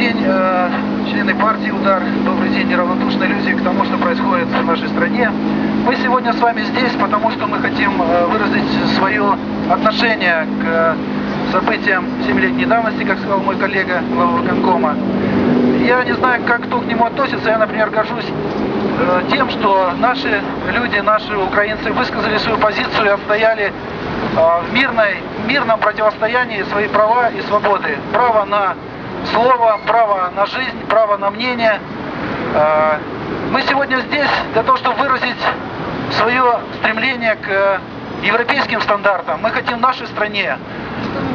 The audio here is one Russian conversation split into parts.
день, э, члены партии «Удар», добрый день, неравнодушные люди к тому, что происходит в нашей стране. Мы сегодня с вами здесь, потому что мы хотим э, выразить свое отношение к событиям семилетней давности, как сказал мой коллега, глава Конкома. Я не знаю, как кто к нему относится, я, например, горжусь э, тем, что наши люди, наши украинцы высказали свою позицию и отстояли э, в мирной, мирном противостоянии свои права и свободы. Право на слово, право на жизнь, право на мнение. Э, Мы сегодня здесь для того, чтобы выразить свое стремление к европейским стандартам. Мы хотим в нашей стране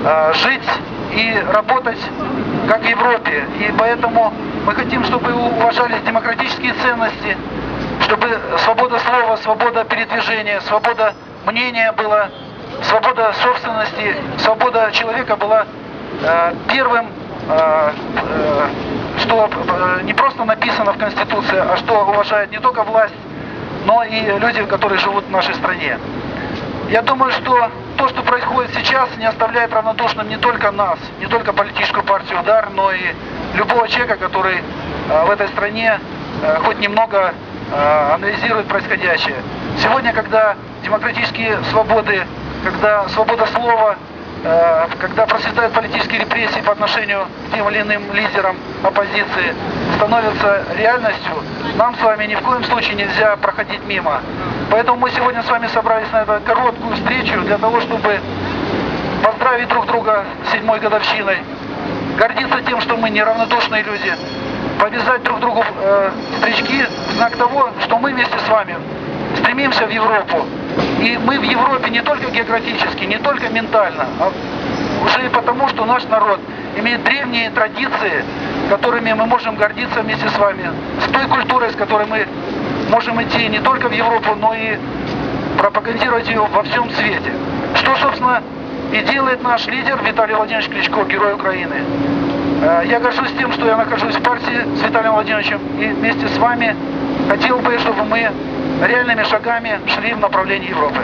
э, жить и работать как в Европе. И поэтому мы хотим, чтобы уважались демократические ценности, чтобы свобода слова, свобода передвижения, свобода мнения была, свобода собственности, свобода человека была э, первым, э, э, что э, не просто написано в Конституции, а что уважает не только власть, но и люди, которые живут в нашей стране. Я думаю, что то, что происходит сейчас, не оставляет равнодушным не только нас, не только политическую партию «Удар», но и любого человека, который э, в этой стране э, хоть немного э, анализирует происходящее. Сегодня, когда демократические свободы, когда свобода слова, э, когда процветают политические репрессии по отношению к тем или иным лидерам оппозиции, становятся реальностью, нам с вами ни в коем случае нельзя проходить мимо. Поэтому мы сегодня с вами собрались на эту короткую встречу для того, чтобы поздравить друг друга с седьмой годовщиной, гордиться тем, что мы неравнодушные люди, повязать друг другу э, стрички в знак того, что мы вместе с вами стремимся в Европу. И мы в Европе не только географически, не только ментально, а уже и потому, что наш народ имеет древние традиции, которыми мы можем гордиться вместе с вами, с той культурой, с которой мы можем идти не только в Европу, но и пропагандировать ее во всем свете. Что, собственно, и делает наш лидер Виталий Владимирович Кличко, герой Украины. Э, Я горжусь тем, что я нахожусь в партии с Виталием Владимировичем и вместе с вами хотел бы, чтобы мы реальными шагами шли в направлении Европы.